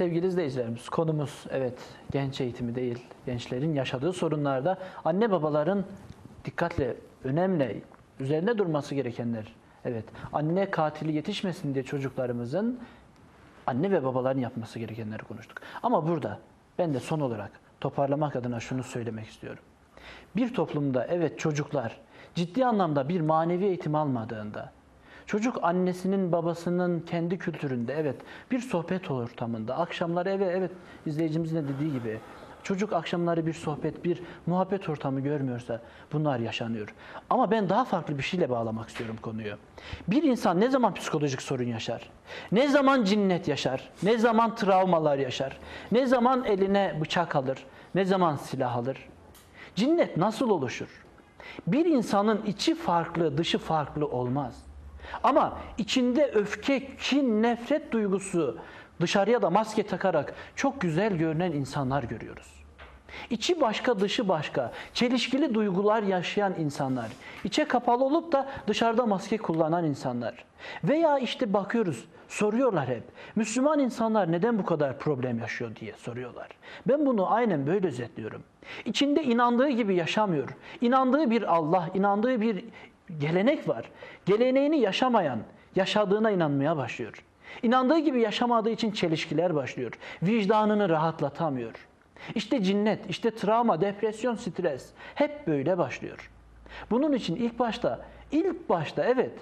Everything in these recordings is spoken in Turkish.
Sevgili izleyicilerimiz konumuz evet genç eğitimi değil gençlerin yaşadığı sorunlarda anne babaların dikkatle önemli üzerine durması gerekenler. Evet anne katili yetişmesin diye çocuklarımızın anne ve babaların yapması gerekenleri konuştuk. Ama burada ben de son olarak toparlamak adına şunu söylemek istiyorum. Bir toplumda evet çocuklar ciddi anlamda bir manevi eğitim almadığında, çocuk annesinin babasının kendi kültüründe evet bir sohbet ortamında, akşamları eve evet izleyicimizin de dediği gibi çocuk akşamları bir sohbet, bir muhabbet ortamı görmüyorsa bunlar yaşanıyor. Ama ben daha farklı bir şeyle bağlamak istiyorum konuyu. Bir insan ne zaman psikolojik sorun yaşar? Ne zaman cinnet yaşar? Ne zaman travmalar yaşar? Ne zaman eline bıçak alır? Ne zaman silah alır? Cinnet nasıl oluşur? Bir insanın içi farklı, dışı farklı olmaz. Ama içinde öfke, kin, nefret duygusu dışarıya da maske takarak çok güzel görünen insanlar görüyoruz. İçi başka, dışı başka, çelişkili duygular yaşayan insanlar, içe kapalı olup da dışarıda maske kullanan insanlar. Veya işte bakıyoruz, soruyorlar hep. Müslüman insanlar neden bu kadar problem yaşıyor diye soruyorlar. Ben bunu aynen böyle özetliyorum. İçinde inandığı gibi yaşamıyor. İnandığı bir Allah, inandığı bir gelenek var. Geleneğini yaşamayan, yaşadığına inanmaya başlıyor. İnandığı gibi yaşamadığı için çelişkiler başlıyor. Vicdanını rahatlatamıyor. İşte cinnet, işte travma, depresyon, stres hep böyle başlıyor. Bunun için ilk başta, ilk başta evet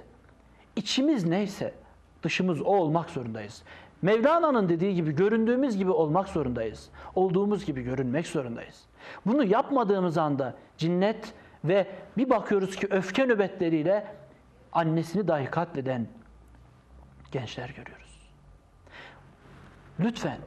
içimiz neyse dışımız o olmak zorundayız. Mevlana'nın dediği gibi göründüğümüz gibi olmak zorundayız. Olduğumuz gibi görünmek zorundayız. Bunu yapmadığımız anda cinnet ve bir bakıyoruz ki öfke nöbetleriyle annesini dahi katleden gençler görüyoruz. Lütfen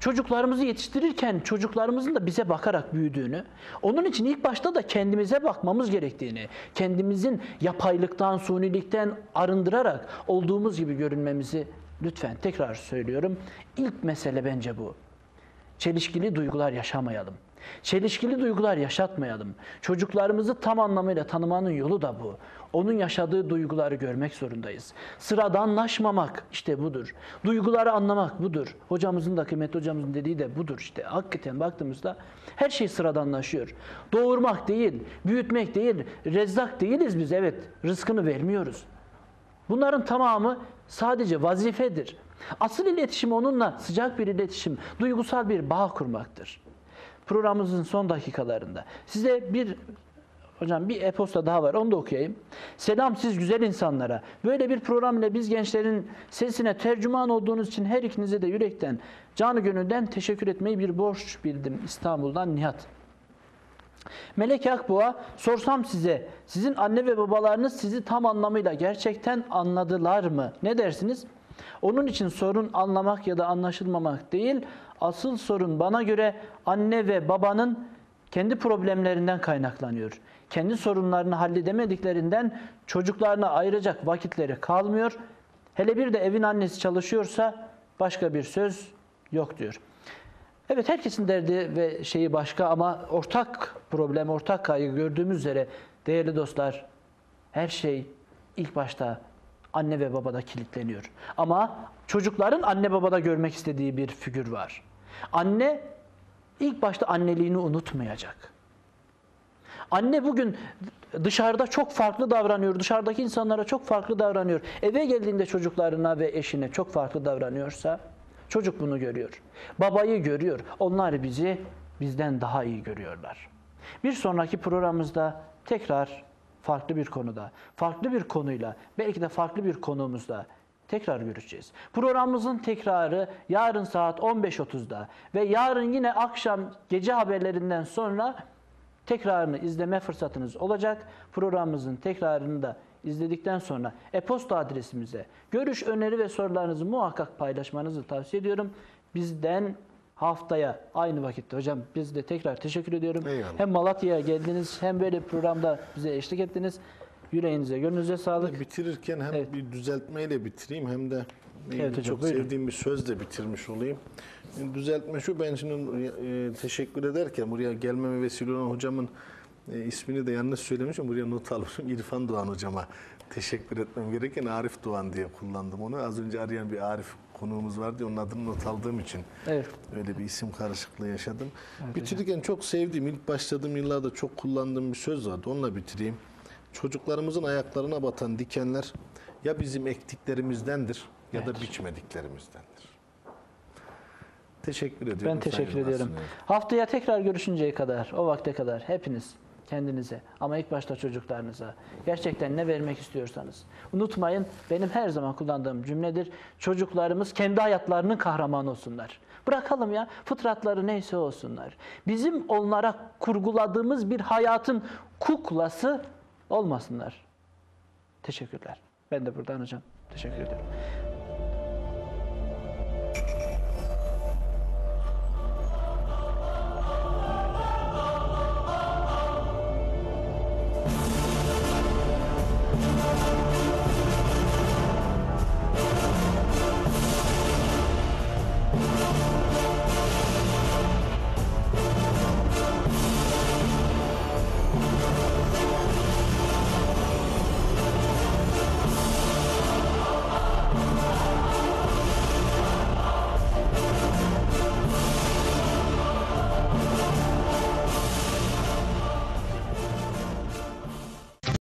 çocuklarımızı yetiştirirken çocuklarımızın da bize bakarak büyüdüğünü, onun için ilk başta da kendimize bakmamız gerektiğini, kendimizin yapaylıktan, sunilikten arındırarak olduğumuz gibi görünmemizi lütfen tekrar söylüyorum. İlk mesele bence bu. Çelişkili duygular yaşamayalım. Çelişkili duygular yaşatmayalım. Çocuklarımızı tam anlamıyla tanımanın yolu da bu. Onun yaşadığı duyguları görmek zorundayız. Sıradanlaşmamak işte budur. Duyguları anlamak budur. Hocamızın da kıymetli hocamızın dediği de budur işte. Hakikaten baktığımızda her şey sıradanlaşıyor. Doğurmak değil, büyütmek değil, rezzak değiliz biz evet. Rızkını vermiyoruz. Bunların tamamı sadece vazifedir. Asıl iletişim onunla sıcak bir iletişim, duygusal bir bağ kurmaktır. Programımızın son dakikalarında size bir hocam bir e-posta daha var onu da okuyayım. Selam siz güzel insanlara. Böyle bir program ile biz gençlerin sesine tercüman olduğunuz için her ikinize de yürekten, canı gönülden teşekkür etmeyi bir borç bildim İstanbul'dan Nihat. Melek Akboğa, sorsam size, sizin anne ve babalarınız sizi tam anlamıyla gerçekten anladılar mı? Ne dersiniz? Onun için sorun anlamak ya da anlaşılmamak değil, asıl sorun bana göre anne ve babanın kendi problemlerinden kaynaklanıyor. Kendi sorunlarını halledemediklerinden çocuklarına ayıracak vakitleri kalmıyor. Hele bir de evin annesi çalışıyorsa başka bir söz yok diyor. Evet herkesin derdi ve şeyi başka ama ortak problem, ortak kaygı gördüğümüz üzere değerli dostlar her şey ilk başta anne ve babada kilitleniyor. Ama çocukların anne babada görmek istediği bir figür var. Anne ilk başta anneliğini unutmayacak. Anne bugün dışarıda çok farklı davranıyor, dışarıdaki insanlara çok farklı davranıyor. Eve geldiğinde çocuklarına ve eşine çok farklı davranıyorsa çocuk bunu görüyor. Babayı görüyor. Onlar bizi bizden daha iyi görüyorlar. Bir sonraki programımızda tekrar farklı bir konuda, farklı bir konuyla, belki de farklı bir konumuzda tekrar görüşeceğiz. Programımızın tekrarı yarın saat 15.30'da ve yarın yine akşam gece haberlerinden sonra tekrarını izleme fırsatınız olacak. Programımızın tekrarını da izledikten sonra e-posta adresimize görüş, öneri ve sorularınızı muhakkak paylaşmanızı tavsiye ediyorum. Bizden haftaya aynı vakitte hocam biz de tekrar teşekkür ediyorum. Eyvallah. Hem Malatya'ya geldiniz hem böyle programda bize eşlik ettiniz. Yüreğinize, gönlünüze sağlık. Bitirirken hem Evet. bir düzeltmeyle bitireyim hem de Evet hocam, çok buyurun. sevdiğim bir sözle bitirmiş olayım. Düzeltme şu ben şimdi e, teşekkür ederken buraya gelmeme vesile olan hocamın E, ismini de yanlış söylemişim. Buraya not almışım. İrfan Doğan hocama teşekkür etmem gereken Arif Doğan diye kullandım onu. Az önce arayan bir Arif konuğumuz vardı. Onun adını not aldığım için Evet. öyle bir isim karışıklığı yaşadım. Bitirirken çok sevdiğim, ilk başladığım yıllarda çok kullandığım bir söz vardı. Onunla bitireyim. Çocuklarımızın ayaklarına batan dikenler ya bizim ektiklerimizdendir ya da biçmediklerimizdendir. Teşekkür ediyorum. Ben teşekkür ediyorum. Haftaya tekrar görüşünceye kadar, o vakte kadar hepiniz kendinize ama ilk başta çocuklarınıza gerçekten ne vermek istiyorsanız unutmayın benim her zaman kullandığım cümledir. Çocuklarımız kendi hayatlarının kahramanı olsunlar. Bırakalım ya fıtratları neyse olsunlar. Bizim onlara kurguladığımız bir hayatın kuklası olmasınlar. Teşekkürler. Ben de buradan hocam teşekkür ediyorum.